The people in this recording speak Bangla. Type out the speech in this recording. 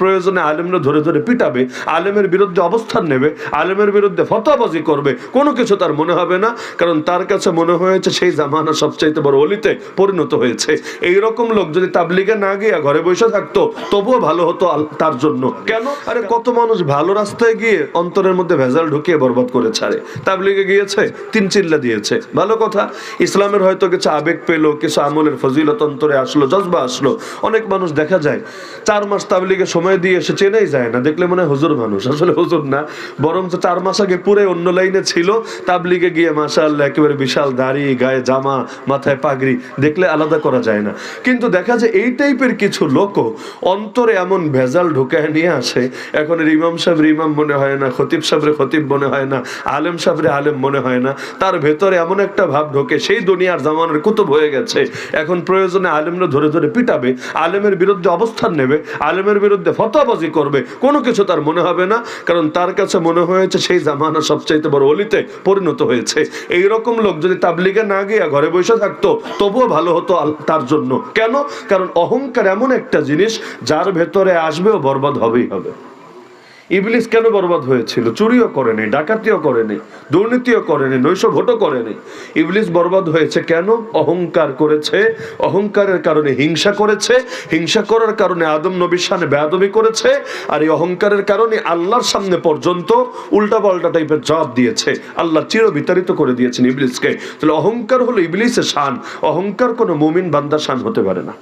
প্রয়োজনে আলেমরা ধরে ধরে পিটাবে, আলেমের বিরুদ্ধে অবস্থান নেবে, আলেমের বিরুদ্ধে ফতোয়াবাজি করবে, কোনো কিছু তার মনে হবে না, কারণ তার কাছে মনে হয়েছে সেই জামানা সবচাইতে বড় অলিতে পরিণত হয়েছে। এই রকম লোক যদি তাবলিগে না গিয়ে ঘরে বসে থাকতো, তবুও ভালো হতো তার জন্য। কেন? আরে কত মানুষ ভালো রাস্তায় গিয়ে অন্তরের মধ্যে ভেজাল ঢুকিয়ে বরবাদ করে ছাড়ে। তাবলিগে গিয়েছে, তিন চিল্লা দিয়েছে। ভালো কথা, ইসলামের হয়তো কিছু আবেগ পেল, কিছু আমলের ফজিলত অন্তরে আসলো, জজবা আসলো। অনেক মানুষ দেখা যায়, চার মাস তাবলিগে সময় দিয়ে এসে চেনেই যায় না, দেখলে মনে হয় হুজুর মানুষ। আসলে হুজুর না, বরঞ্চ চার মাস আগে পুরে অন্য লাইনে ছিল, তাবলিগে গিয়ে মাসা আল্লাহ একেবারে বিশাল দাড়ি, গায়ে জামা, মাথায় পাগড়ি, দেখলে আলাদা করা যায় না। কিন্তু দেখা যায় এই টাইপের কিছু লোকও অন্তরে এমন ভেজাল ঢুকায় নিয়ে আসে, এখন ইমাম সাহেবের ইমাম মনে হয় না, খতিব সাহেবের খতিব মনে হয় না, আলেম সাহেবের আলেম মনে হয় না, তার ভেতরে এমন একটা ভাব ঢোকে, সেই দুনিয়ার জামানের কুতুব হয়ে গেছে। এখন প্রয়োজনে আলেমরা ধরে ধরে পিটাবে, আলেমের বিরুদ্ধে অবস্থান নেবে, আলেমের বিরুদ্ধে ফতোয়াবাজি করবে, কোনো কিছু তার মনে হবে না, কারণ তার কাছে মনে হয়েছে সেই জামানা সবচাইতে বড় অলিতে পরিণত হয়েছে। এই রকম লোক যদি তাবলিগে না গিয়া ঘরে বসে থাকতো, তবুও ভালো হতো তার জন্য। কেন? কারণ অহংকার এমন একটা জিনিস, যার ভেতরে আসবে ও বরবাদ হবেই হবে। ইবলিস কেন বরবাদ হয়েছিল? চুরিও করেনি, ডাকাতিও করেনি, দুর্নীতিও করেনি, নৈশ ভোটও করেনি। ইবলিস বরবাদ হয়েছে কেন? অহংকার করেছে, অহংকারের কারণে হিংসা করেছে, হিংসা করার কারণে আদম নবীর সামনে বেয়াদবি করেছে, আর এই অহংকারের কারণে আল্লাহর সামনে পর্যন্ত উল্টা পাল্টা টাইপের জবাব দিয়েছে। আল্লাহ চির বিতাড়িত করে দিয়েছেন ইবলিসকে। তাহলে অহংকার হলো ইবলিসের শান, অহংকার কোনো মুমিন বান্দা শান হতে পারে না।